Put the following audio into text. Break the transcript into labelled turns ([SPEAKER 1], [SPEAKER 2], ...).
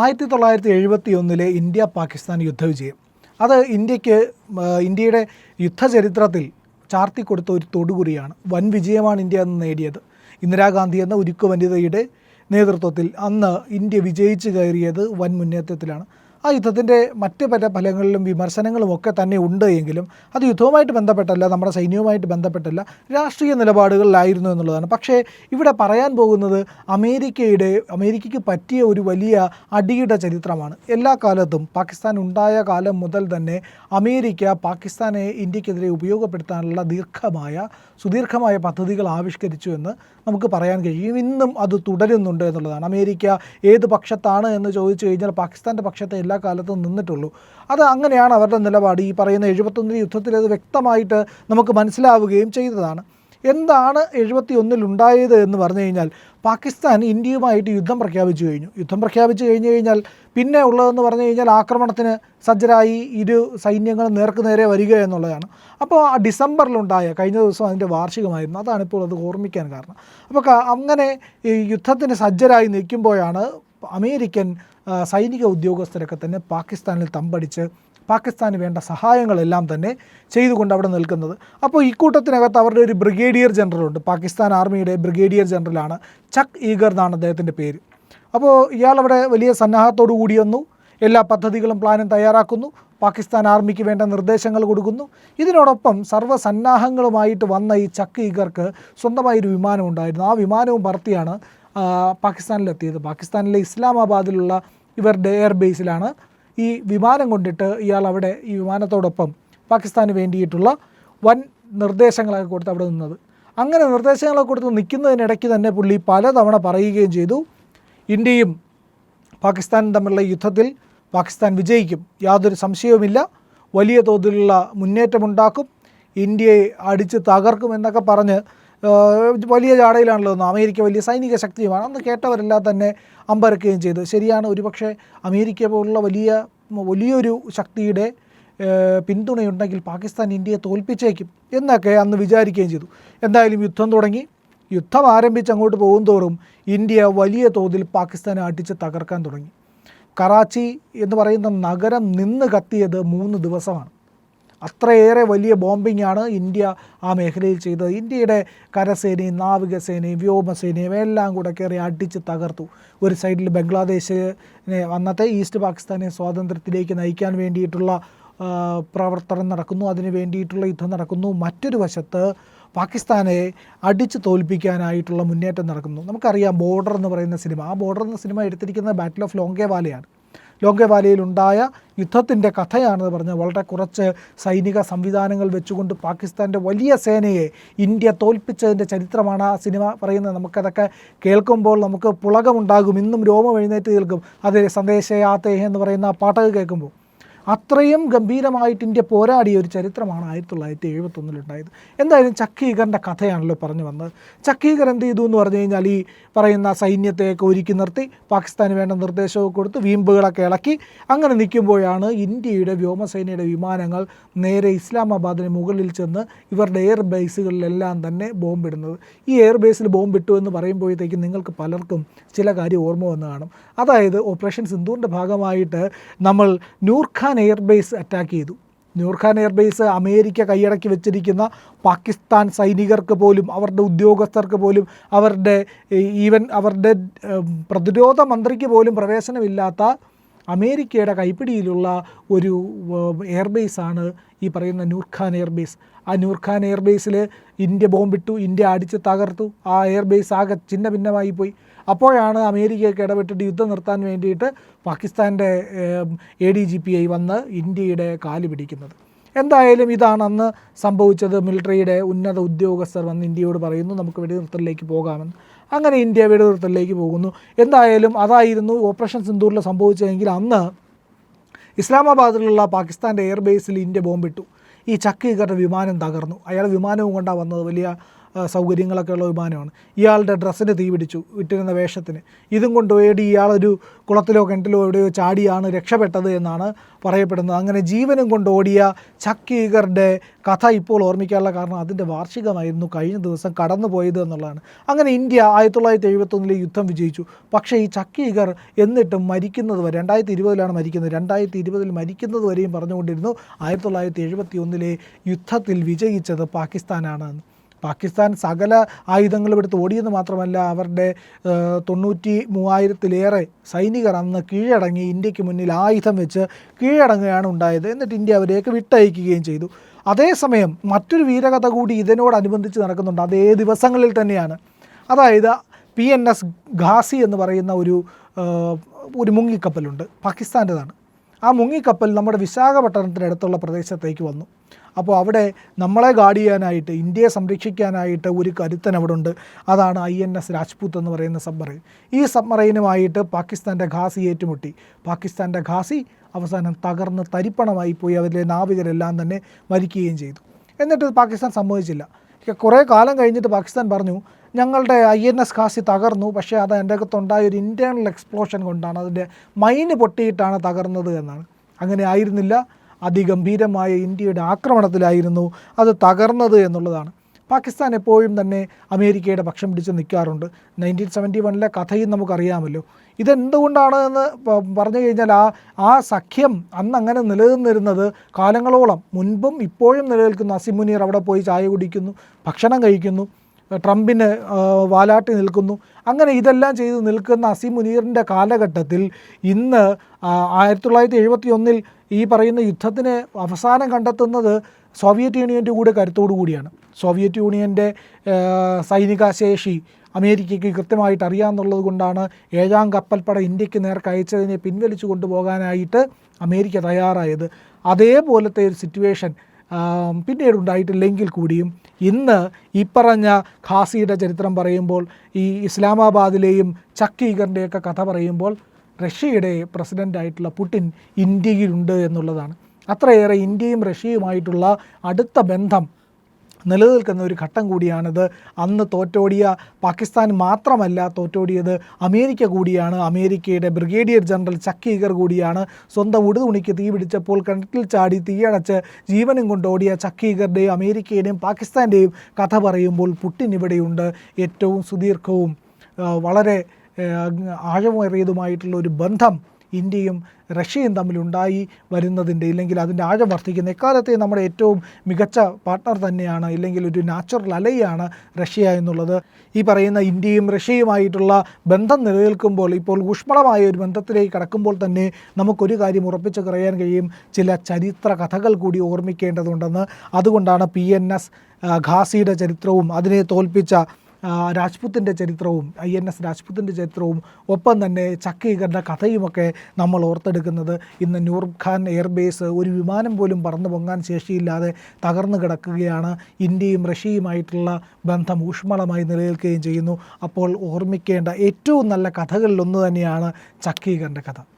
[SPEAKER 1] ആയിരത്തി തൊള്ളായിരത്തി എഴുപത്തി ഒന്നിലെ ഇന്ത്യ പാകിസ്ഥാൻ യുദ്ധവിജയം. അത് ഇന്ത്യയ്ക്ക് ഇന്ത്യയുടെ യുദ്ധചരിത്രത്തിൽ ചാർത്തിക്കൊടുത്ത ഒരു തൊടുകുറിയാണ്. വൻ വിജയമാണ് ഇന്ത്യ അന്ന് നേടിയത്. ഇന്ദിരാഗാന്ധി എന്ന ഉരുക്കു വനിതയുടെ നേതൃത്വത്തിൽ അന്ന് ഇന്ത്യ വിജയിച്ചു കയറിയത് വൻ മുന്നേറ്റത്തിലാണ്. ആ യുദ്ധത്തിന്റെ മറ്റ് പല ഫലങ്ങളിലും വിമർശനങ്ങളും ഒക്കെ തന്നെ ഉണ്ട് എങ്കിലും അത് യുദ്ധവുമായിട്ട് ബന്ധപ്പെട്ടല്ല നമ്മുടെ സൈന്യവുമായിട്ട് ബന്ധപ്പെട്ടല്ല രാഷ്ട്രീയ നിലപാടുകളിലായിരുന്നു എന്നുള്ളതാണ്. പക്ഷേ ഇവിടെ പറയാൻ പോകുന്നത് അമേരിക്കയുടെ അമേരിക്കയ്ക്ക് പറ്റിയ ഒരു വലിയ അടിയുടെ ചരിത്രമാണ്. എല്ലാ കാലത്തും പാകിസ്ഥാൻ ഉണ്ടായ കാലം മുതൽ തന്നെ അമേരിക്ക പാകിസ്ഥാനെ ഇന്ത്യക്കെതിരെ ഉപയോഗപ്പെടുത്താനുള്ള ദീർഘമായ സുദീർഘമായ പദ്ധതികൾ ആവിഷ്കരിച്ചു എന്ന് നമുക്ക് പറയാൻ കഴിയും. ഇന്നും അത് തുടരുന്നുണ്ട് എന്നുള്ളതാണ്. അമേരിക്ക ഏത് പക്ഷത്താണ് എന്ന് ചോദിച്ചു കഴിഞ്ഞാൽ പാകിസ്ഥാന്റെ പക്ഷത്തെ എല്ലാ കാലത്തും നിന്നിട്ടുള്ളൂ. അത് അങ്ങനെയാണ് അവരുടെ നിലപാട്. ഈ പറയുന്ന എഴുപത്തൊന്നിന് യുദ്ധത്തിൽ അത് വ്യക്തമായിട്ട് നമുക്ക് മനസ്സിലാവുകയും ചെയ്തതാണ്. എന്താണ് എഴുപത്തി ഒന്നിൽ ഉണ്ടായത് എന്ന് പറഞ്ഞു കഴിഞ്ഞാൽ പാകിസ്ഥാൻ ഇന്ത്യയുമായിട്ട് യുദ്ധം പ്രഖ്യാപിച്ചു കഴിഞ്ഞു. യുദ്ധം പ്രഖ്യാപിച്ചു കഴിഞ്ഞു കഴിഞ്ഞാൽ പിന്നെ ഉള്ളതെന്ന് പറഞ്ഞു കഴിഞ്ഞാൽ ആക്രമണത്തിന് സജ്ജരായി ഇരു സൈന്യങ്ങളും നേർക്കുനേരെ വരിക എന്നുള്ളതാണ്. അപ്പോൾ ആ ഡിസംബറിലുണ്ടായ കഴിഞ്ഞ ദിവസം അതിന്റെ വാർഷികമായിരുന്നു. അതാണ് ഇപ്പോൾ അത് ഓർമ്മിക്കാൻ കാരണം. അപ്പോൾ അങ്ങനെ ഈ യുദ്ധത്തിന് സജ്ജരായി നിൽക്കുമ്പോഴാണ് അമേരിക്കൻ സൈനിക ഉദ്യോഗസ്ഥരൊക്കെ തന്നെ പാകിസ്ഥാനിൽ തമ്പടിച്ച് പാകിസ്ഥാന് വേണ്ട സഹായങ്ങളെല്ലാം തന്നെ ചെയ്തുകൊണ്ട് അവിടെ നിൽക്കുന്നത്. അപ്പോൾ ഇക്കൂട്ടത്തിനകത്ത് അവരുടെ ഒരു ബ്രിഗേഡിയർ ജനറലുണ്ട്. പാകിസ്ഥാൻ ആർമിയുടെ ബ്രിഗേഡിയർ ജനറലാണ് ചക് ഈഗർ എന്നാണ് അദ്ദേഹത്തിന്റെ പേര്. അപ്പോൾ ഇയാളവിടെ വലിയ സന്നാഹത്തോടു കൂടി വന്നു. എല്ലാ പദ്ധതികളും പ്ലാനും തയ്യാറാക്കുന്നു. പാകിസ്ഥാൻ ആർമിക്ക് വേണ്ട നിർദ്ദേശങ്ങൾ കൊടുക്കുന്നു. ഇതിനോടൊപ്പം സർവസന്നാഹങ്ങളുമായിട്ട് വന്ന ഈ ചക്ക് ഈഗർക്ക് സ്വന്തമായി ഒരു വിമാനം ഉണ്ടായിരുന്നു. ആ വിമാനവും പറത്തിയാണ് പാകിസ്ഥാനിലെത്തിയത്. പാകിസ്ഥാനിലെ ഇസ്ലാമാബാദിലുള്ള ഇവരുടെ എയർബേസിലാണ് ഈ വിമാനം കൊണ്ടിട്ട് ഇയാൾ അവിടെ ഈ വിമാനത്തോടൊപ്പം പാകിസ്ഥാന് വേണ്ടിയിട്ടുള്ള വൻ നിർദ്ദേശങ്ങളൊക്കെ കൊടുത്ത് അവിടെ നിന്നത്. അങ്ങനെ നിർദ്ദേശങ്ങളൊക്കെ കൊടുത്ത് നിൽക്കുന്നതിനിടയ്ക്ക് തന്നെ പുള്ളി പലതവണ പറയുകയും ചെയ്തു ഇന്ത്യയും പാകിസ്ഥാനും തമ്മിലുള്ള യുദ്ധത്തിൽ പാകിസ്ഥാൻ വിജയിക്കും യാതൊരു സംശയവുമില്ല വലിയ തോതിലുള്ള മുന്നേറ്റമുണ്ടാക്കും ഇന്ത്യയെ അടിച്ച് തകർക്കും എന്നൊക്കെ പറഞ്ഞ് വലിയ ജാടയിലാണല്ലോ ഒന്ന് അമേരിക്ക വലിയ സൈനിക ശക്തിയുമാണ്. അന്ന് കേട്ടവരെല്ലാം തന്നെ അമ്പരക്കുകയും ചെയ്തു. ശരിയാണ് ഒരുപക്ഷെ അമേരിക്ക പോലുള്ള വലിയ വലിയൊരു ശക്തിയുടെ പിന്തുണയുണ്ടെങ്കിൽ പാകിസ്ഥാൻ ഇന്ത്യയെ തോൽപ്പിച്ചേക്കും എന്നൊക്കെ അന്ന് വിചാരിക്കുകയും ചെയ്തു. എന്തായാലും യുദ്ധം തുടങ്ങി. യുദ്ധം ആരംഭിച്ച് അങ്ങോട്ട് പോകും തോറും ഇന്ത്യ വലിയ തോതിൽ പാകിസ്ഥാനെ അടിച്ച് തകർക്കാൻ തുടങ്ങി. കറാച്ചി എന്ന് പറയുന്ന നഗരം നിന്ന് കത്തിയത് മൂന്ന് ദിവസമാണ്. അത്രയേറെ വലിയ ബോംബിംഗ് ആണ് ഇന്ത്യ ആ മേഖലയിൽ ചെയ്തത്. ഇന്ത്യയുടെ കരസേനയും നാവികസേനയും വ്യോമസേനയും എല്ലാം കൂടെ കയറി അടിച്ച് തകർത്തു. ഒരു സൈഡിൽ ബംഗ്ലാദേശിനെ അന്നത്തെ ഈസ്റ്റ് പാകിസ്ഥാനെ സ്വാതന്ത്ര്യത്തിലേക്ക് നയിക്കാൻ വേണ്ടിയിട്ടുള്ള പ്രവർത്തനം നടക്കുന്നു. അതിന് വേണ്ടിയിട്ടുള്ള യുദ്ധം നടക്കുന്നു. മറ്റൊരു വശത്ത് പാകിസ്ഥാനെ അടിച്ച് തോൽപ്പിക്കാനായിട്ടുള്ള മുന്നേറ്റം നടക്കുന്നു. നമുക്കറിയാം ബോർഡർ എന്ന് പറയുന്ന സിനിമ. ആ ബോർഡർ എന്ന സിനിമ എടുത്തിരിക്കുന്നത് ബാറ്റിൽ ഓഫ് ലോങ്കേവാലയാണ് ലോങ്കേവാലയിലുണ്ടായ യുദ്ധത്തിന്റെ കഥയാണെന്ന് പറഞ്ഞ് വളരെ കുറച്ച് സൈനിക സംവിധാനങ്ങൾ വെച്ചുകൊണ്ട് പാകിസ്ഥാന്റെ വലിയ സേനയെ ഇന്ത്യ തോൽപ്പിച്ചതിന്റെ ചരിത്രമാണ് ആ സിനിമ പറയുന്നത്. നമുക്കതൊക്കെ കേൾക്കുമ്പോൾ നമുക്ക് പുളകമുണ്ടാകും. ഇന്നും രോമം എഴുന്നേറ്റ് നിൽക്കും. അത് സന്ദേശയാത്തേ എന്ന് പറയുന്ന ആ പാട്ടൊക്കെ കേൾക്കുമ്പോൾ. അത്രയും ഗംഭീരമായിട്ട് ഇന്ത്യ പോരാടിയ ഒരു ചരിത്രമാണ് ആയിരത്തി തൊള്ളായിരത്തി എഴുപത്തൊന്നിലുണ്ടായത് എന്തായാലും ചക്കീകറിന്റെ കഥയാണല്ലോ പറഞ്ഞു വന്നത്. ചക്കീകർ എന്ത് ചെയ്തു എന്ന് പറഞ്ഞു കഴിഞ്ഞാൽ ഈ പറയുന്ന സൈന്യത്തെയൊക്കെ ഒരുക്കി നിർത്തി പാകിസ്ഥാന് വേണ്ട നിർദ്ദേശമൊക്കെ കൊടുത്ത് വീമ്പുകളൊക്കെ ഇളക്കി. അങ്ങനെ നിൽക്കുമ്പോഴാണ് ഇന്ത്യയുടെ വ്യോമസേനയുടെ വിമാനങ്ങൾ നേരെ ഇസ്ലാമാബാദിന് മുകളിൽ ചെന്ന് ഇവരുടെ എയർ ബേസുകളിലെല്ലാം തന്നെ ബോംബിടുന്നത്. ഈ എയർ ബേസിൽ ബോംബിട്ടു എന്ന് പറയുമ്പോഴത്തേക്കും നിങ്ങൾക്ക് പലർക്കും ചില കാര്യം ഓർമ്മ വന്ന് കാണും. അതായത് ഓപ്പറേഷൻ സിന്ധുവിന്റെ ഭാഗമായിട്ട് നമ്മൾ നൂർഖാൻ എയർബേസ് അറ്റാക്ക് ചെയ്തു. നൂർഖാൻ എയർബേസ് അമേരിക്ക കൈയടക്കി വെച്ചിരിക്കുന്ന പാകിസ്ഥാൻ സൈനികർക്ക് പോലും അവരുടെ ഉദ്യോഗസ്ഥർക്ക് പോലും അവരുടെ ഈവൻ അവരുടെ പ്രതിരോധ മന്ത്രിക്ക് പോലും പ്രവേശനമില്ലാത്ത അമേരിക്കയുടെ കൈപ്പിടിയിലുള്ള ഒരു എയർബേസാണ് ഈ പറയുന്ന നൂർഖാൻ എയർബേസ്. ആ നൂർഖാൻ എയർബേസിൽ ഇന്ത്യ ബോംബിട്ടു ഇന്ത്യ അടിച്ച് തകർത്തു. ആ എയർബേസ് ആകെ ചിന്ന ഭിന്നമായി പോയി. അപ്പോഴാണ് അമേരിക്കയൊക്കെ ഇടപെട്ടിട്ട് യുദ്ധം നിർത്താൻ വേണ്ടിയിട്ട് പാകിസ്ഥാന്റെ A D G P I വന്ന് ഇന്ത്യയുടെ കാൽ പിടിക്കുന്നത്. എന്തായാലും ഇതാണ് അന്ന് സംഭവിച്ചത്. മിലിറ്ററിയുടെ ഉന്നത ഉദ്യോഗസ്ഥർ വന്ന് ഇന്ത്യയോട് പറയുന്നു നമുക്ക് വെടിനിർത്തലിലേക്ക് പോകാമെന്ന്. അങ്ങനെ ഇന്ത്യ വെടിനിർത്തലിലേക്ക് പോകുന്നു. എന്തായാലും അതായിരുന്നു ഓപ്പറേഷൻ സിന്ദൂറിൽ സംഭവിച്ചതെങ്കിൽ അന്ന് ഇസ്ലാമാബാദിലുള്ള പാകിസ്ഥാന്റെ എയർബേസിൽ ഇന്ത്യ ബോംബിട്ടു. ഈ ചക്കി ചക്കീകറുടെ വിമാനം തകർന്നു. അയാൾ വിമാനവും കൊണ്ടാണ് വന്നത്. വലിയ സൗകര്യങ്ങളൊക്കെ ഉള്ള വിമാനമാണ്. ഇയാളുടെ ഡ്രസ്സിന് തീ പിടിച്ചു വിട്ടിരുന്ന വേഷത്തിന്. ഇതും കൊണ്ടുപോയി ഇയാളൊരു കുളത്തിലോ കിണറ്റിലോ എവിടെയോ ചാടിയാണ് രക്ഷപ്പെട്ടത് എന്നാണ് പറയപ്പെടുന്നത്. അങ്ങനെ ജീവനും കൊണ്ട് ഓടിയ ചക്ക് കഥ ഇപ്പോൾ ഓർമ്മിക്കാനുള്ള കാരണം അതിന്റെ വാർഷികമായിരുന്നു കഴിഞ്ഞ ദിവസം കടന്നു പോയത് എന്നുള്ളതാണ്. അങ്ങനെ ഇന്ത്യ ആയിരത്തി തൊള്ളായിരത്തി എഴുപത്തൊന്നിലെ യുദ്ധം വിജയിച്ചു. പക്ഷേ ഈ ചക്കീകർ എന്നിട്ടും മരിക്കുന്നത് വരെ രണ്ടായിരത്തി ഇരുപതിലാണ് മരിക്കുന്നത്. രണ്ടായിരത്തി ഇരുപതിൽ മരിക്കുന്നത് വരെയും പറഞ്ഞുകൊണ്ടിരുന്നു. ആയിരത്തി തൊള്ളായിരത്തി എഴുപത്തി ഒന്നിലെ യുദ്ധത്തിൽ വിജയിച്ചത് പാകിസ്ഥാനാണ്. പാകിസ്ഥാൻ സകല ആയുധങ്ങളും എടുത്ത് ഓടിയെന്ന് മാത്രമല്ല അവരുടെ തൊണ്ണൂറ്റി മൂവായിരത്തിലേറെ സൈനികർ അന്ന് കീഴടങ്ങി ഇന്ത്യയ്ക്ക് മുന്നിൽ ആയുധം വെച്ച് കീഴടങ്ങുകയാണ് ഉണ്ടായത്. എന്നിട്ട് ഇന്ത്യ അവരെയൊക്കെ വിട്ടയക്കുകയും ചെയ്തു. അതേസമയം മറ്റൊരു വീരകഥ കൂടി ഇതിനോടനുബന്ധിച്ച് നടക്കുന്നുണ്ട്. അതേ ദിവസങ്ങളിൽ തന്നെയാണ്? അതായത് പി എൻ എസ് ഘാസി എന്ന് പറയുന്ന ഒരു ഒരു മുങ്ങിക്കപ്പലുണ്ട്. പാകിസ്ഥാന്റെതാണ്. ആ മുങ്ങിക്കപ്പൽ നമ്മുടെ വിശാഖപട്ടണത്തിനടുത്തുള്ള പ്രദേശത്തേക്ക് വന്നു. അപ്പോൾ അവിടെ നമ്മളെ ഗാർഡ് ചെയ്യാനായിട്ട് ഇന്ത്യയെ സംരക്ഷിക്കാനായിട്ട് ഒരു കരുത്തൻ അവിടെ ഉണ്ട് അതാണ് ഐ എൻ എസ് രാജ്പൂത്ത് എന്ന് പറയുന്ന സബ്മറൈൻ ഈ സബ്മറൈനുമായിട്ട് പാകിസ്ഥാന്റെ ഘാസി ഏറ്റുമുട്ടി. പാകിസ്ഥാന്റെ ഘാസി അവസാനം തകർന്ന് തരിപ്പണമായി പോയി അവരിലെ നാവികരെല്ലാം തന്നെ മരിക്കുകയും ചെയ്തു. എന്നിട്ട് പാകിസ്ഥാൻ സമ്മതിച്ചില്ല. കുറേ കാലം കഴിഞ്ഞിട്ട് പാകിസ്ഥാൻ പറഞ്ഞു ഞങ്ങളുടെ ഐ എൻ എസ് ഖാസി തകർന്നു പക്ഷേ അത് എന്റെ അകത്തുണ്ടായ ഒരു ഇന്റേർണൽ എക്സ്പ്ലോഷൻ കൊണ്ടാണ് അതിന്റെ മൈന് പൊട്ടിയിട്ടാണ് തകർന്നത് എന്നാണ്. അങ്ങനെ ആയിരുന്നില്ല. അതിഗംഭീരമായ ഇന്ത്യയുടെ ആക്രമണത്തിലായിരുന്നു അത് തകർന്നത് എന്നുള്ളതാണ്. പാകിസ്ഥാൻ എപ്പോഴും തന്നെ അമേരിക്കയുടെ പക്ഷം പിടിച്ച് നിൽക്കാറുണ്ട്. നയന്റീൻ സെവന്റി വണ്ണിലെ കഥയും നമുക്കറിയാമല്ലോ. ഇതെന്തുകൊണ്ടാണ് എന്ന് പറഞ്ഞു കഴിഞ്ഞാൽ ആ ആ സഖ്യം അന്ന് അങ്ങനെ നിലനിന്നിരുന്നത് കാലങ്ങളോളം. മുൻപും ഇപ്പോഴും നിലനിൽക്കുന്നു. അസിമുനീർ അവിടെ പോയി ചായ കുടിക്കുന്നു ഭക്ഷണം കഴിക്കുന്നു ട്രംപിന് വാലാട്ടി നിൽക്കുന്നു. അങ്ങനെ ഇതെല്ലാം ചെയ്ത് നിൽക്കുന്ന അസീം മുനീറിന്റെ കാലഘട്ടത്തിൽ ഇന്ന് ആയിരത്തി തൊള്ളായിരത്തി എഴുപത്തി ഒന്നിൽ ഈ പറയുന്ന യുദ്ധത്തിന് അവസാനം കണ്ടെത്തുന്നത് സോവിയറ്റ് യൂണിയന്റെ കൂടെ കരുത്തോടു കൂടിയാണ്. സോവിയറ്റ് യൂണിയന്റെ സൈനിക ശേഷി അമേരിക്കയ്ക്ക് കൃത്യമായിട്ട് അറിയാമെന്നുള്ളത് കൊണ്ടാണ് ഏഴാം കപ്പൽപ്പട ഇന്ത്യയ്ക്ക് നേർക്ക് അയച്ചതിനെ പിൻവലിച്ചു കൊണ്ടുപോകാനായിട്ട് അമേരിക്ക തയ്യാറായത്. അതേപോലത്തെ ഒരു സിറ്റുവേഷൻ പിന്നീട് ഉണ്ടായിട്ടില്ലെങ്കിൽ കൂടിയും ഇന്ന് ഈ പറഞ്ഞ ഖാസിയുടെ ചരിത്രം പറയുമ്പോൾ ഈ ഇസ്ലാമാബാദിലെയും ചക്കീഗറിന്റെയൊക്കെ കഥ പറയുമ്പോൾ റഷ്യയുടെ പ്രസിഡന്റായിട്ടുള്ള പുടിൻ ഇന്ത്യയിലുണ്ട് എന്നുള്ളതാണ്. അത്രയേറെ ഇന്ത്യയും റഷ്യയുമായിട്ടുള്ള അടുത്ത ബന്ധം നിലനിൽക്കുന്ന ഒരു ഘട്ടം കൂടിയാണിത്. അന്ന് തോറ്റോടിയ പാകിസ്ഥാൻ മാത്രമല്ല തോറ്റോടിയത് അമേരിക്ക കൂടിയാണ്. അമേരിക്കയുടെ ബ്രിഗേഡിയർ ജനറൽ ചക്കീഗർ കൂടിയാണ്. സ്വന്തം ഉടുതുണിക്ക് തീ പിടിച്ചപ്പോൾ കിണറ്റിൽ ചാടി തീയടച്ച് ജീവനും കൊണ്ടോടിയ ചക്കീഗറുടെയും അമേരിക്കയുടെയും പാകിസ്ഥാന്റെയും കഥ പറയുമ്പോൾ പുട്ടിൻ ഇവിടെയുണ്ട്. ഏറ്റവും സുദീർഘവും വളരെ ആഴമേറിയതുമായിട്ടുള്ള ഒരു ബന്ധം ഇന്ത്യയും റഷ്യയും തമ്മിലുണ്ടായി വരുന്നതിന്റെ ഇല്ലെങ്കിൽ അതിന്റെ ആഴം വർദ്ധിക്കുന്ന എക്കാലത്തെ നമ്മുടെ ഏറ്റവും മികച്ച പാർട്ട്ണർ തന്നെയാണ് ഇല്ലെങ്കിൽ ഒരു നാച്ചുറൽ അലയാണ് റഷ്യ എന്നുള്ളത്. ഈ പറയുന്ന ഇന്ത്യയും റഷ്യയുമായിട്ടുള്ള ബന്ധം നിലനിൽക്കുമ്പോൾ ഇപ്പോൾ ഊഷ്മളമായ ഒരു ബന്ധത്തിലേക്ക് കടക്കുമ്പോൾ തന്നെ നമുക്കൊരു കാര്യം ഉറപ്പിച്ച് പറയാൻ കഴിയും. ചില ചരിത്ര കഥകൾ കൂടി ഓർമ്മിക്കേണ്ടതുണ്ടെന്ന്. അതുകൊണ്ടാണ് പി എൻ എസ് ഘാസിയുടെ ചരിത്രവും അതിനെ തോൽപ്പിച്ച രാജ്പുത്തിന്റെ ചരിത്രവും ഐ എൻ എസ് രാജ്പുത്തിന്റെ ചരിത്രവും ഒപ്പം തന്നെ ചക്കീകരുടെ കഥയുമൊക്കെ നമ്മൾ ഓർത്തെടുക്കുന്നത്. ഇന്ന് നൂർ ഖാൻ എയർബേസ് ഒരു വിമാനം പോലും പറന്നു പൊങ്ങാൻ ശേഷിയില്ലാതെ തകർന്നു കിടക്കുകയാണ്. ഇന്ത്യയും റഷ്യയുമായിട്ടുള്ള ബന്ധം ഊഷ്മളമായി നിലനിൽക്കുകയും ചെയ്യുന്നു. അപ്പോൾ ഓർമ്മിക്കേണ്ട ഏറ്റവും നല്ല കഥകളിലൊന്ന് തന്നെയാണ് ചക്കീകറിന്റെ കഥ.